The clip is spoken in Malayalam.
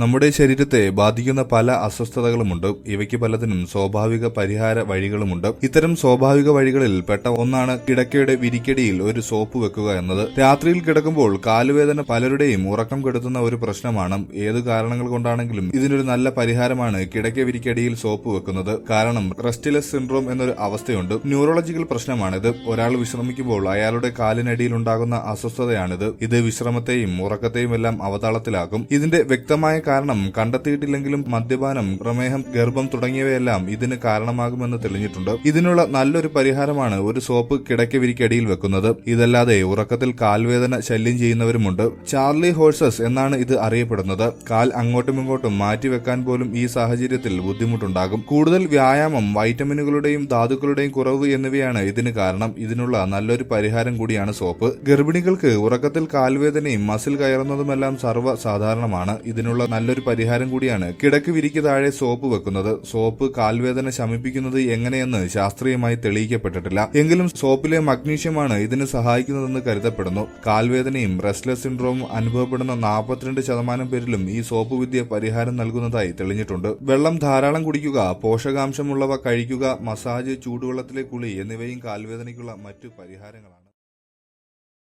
നമ്മുടെ ശരീരത്തെ ബാധിക്കുന്ന പല അസ്വസ്ഥതകളുമുണ്ട്. ഇവയ്ക്ക് പലതിനും സ്വാഭാവിക പരിഹാര വഴികളുമുണ്ട്. ഇത്തരം സ്വാഭാവിക വഴികളിൽ പെട്ട ഒന്നാണ് കിടക്കയുടെ വിരിക്കടിയിൽ ഒരു സോപ്പ് വെക്കുക എന്നത്. രാത്രിയിൽ കിടക്കുമ്പോൾ കാലുവേദന പലരുടെയും ഉറക്കം കെടുത്തുന്ന ഒരു പ്രശ്നമാണ്. ഏത് കാരണങ്ങൾ കൊണ്ടാണെങ്കിലും ഇതിനൊരു നല്ല പരിഹാരമാണ് കിടക്ക വിരിക്കടിയിൽ സോപ്പ് വെക്കുന്നത്. കാരണം റെസ്റ്റിലെസ് സിൻഡ്രോം എന്നൊരു അവസ്ഥയുണ്ട്. ന്യൂറോളജിക്കൽ പ്രശ്നമാണിത്. ഒരാൾ വിശ്രമിക്കുമ്പോൾ അയാളുടെ കാലിനടിയിൽ ഉണ്ടാകുന്ന അസ്വസ്ഥതയാണിത്. ഇത് വിശ്രമത്തെയും ഉറക്കത്തെയും എല്ലാം അവതാളത്തിലാക്കും. ഇതിന്റെ വ്യക്തമായ കാരണം കണ്ടെത്തിയിട്ടില്ലെങ്കിലും മദ്യപാനം പ്രമേഹം ഗർഭം തുടങ്ങിയവയെല്ലാം ഇതിന് കാരണമാകുമെന്ന് തെളിഞ്ഞിട്ടുണ്ട്. ഇതിനുള്ള നല്ലൊരു പരിഹാരമാണ് ഒരു സോപ്പ് കിടക്ക വിരിക്കടിയിൽ വെക്കുന്നത്. ഇതല്ലാതെ ഉറക്കത്തിൽ കാൽവേദന ശല്യം ചെയ്യുന്നവരുമുണ്ട്. ചാർലി ഹോഴ്സസ് എന്നാണ് ഇത് അറിയപ്പെടുന്നത്. കാൽ അങ്ങോട്ടും ഇങ്ങോട്ടും മാറ്റിവെക്കാൻ പോലും ഈ സാഹചര്യത്തിൽ ബുദ്ധിമുട്ടുണ്ടാകും. കൂടുതൽ വ്യായാമം വൈറ്റമിനുകളുടെയും ധാതുക്കളുടെയും കുറവ് എന്നിവയാണ് ഇതിന് കാരണം. ഇതിനുള്ള നല്ലൊരു പരിഹാരം കൂടിയാണ് സോപ്പ്. ഗർഭിണികൾക്ക് ഉറക്കത്തിൽ കാൽവേദനയും മസിൽ കയറുന്നതുമെല്ലാം സർവ സാധാരണമാണ് ഇതിനുള്ള നല്ലൊരു പരിഹാരം കൂടിയാണ്. കിടക്ക് വിരിക്ക് താഴെ സോപ്പ് വെക്കുന്നത്. സോപ്പ് കാൽവേദന ശമിപ്പിക്കുന്നത് എങ്ങനെയെന്ന് ശാസ്ത്രീയമായി തെളിയിക്കപ്പെട്ടിട്ടില്ല. എങ്കിലും സോപ്പിലെ മഗ്നീഷ്യമാണ് ഇതിന് സഹായിക്കുന്നതെന്ന് കരുതപ്പെടുന്നു. കാൽവേദനയും റെസ്റ്റ്ലെസ് സിൻഡ്രോമും അനുഭവപ്പെടുന്ന നാൽപ്പത്തിരണ്ട് ശതമാനം പേരിലും ഈ സോപ്പ് വിദ്യ പരിഹാരം നൽകുന്നതായി തെളിഞ്ഞിട്ടുണ്ട്. വെള്ളം ധാരാളം കുടിക്കുക പോഷകാംശമുള്ളവ കഴിക്കുക മസാജ് ചൂടുവെള്ളത്തിലെ കുളി എന്നിവയും കാൽവേദനയ്ക്കുള്ള മറ്റു പരിഹാരങ്ങളാണ്.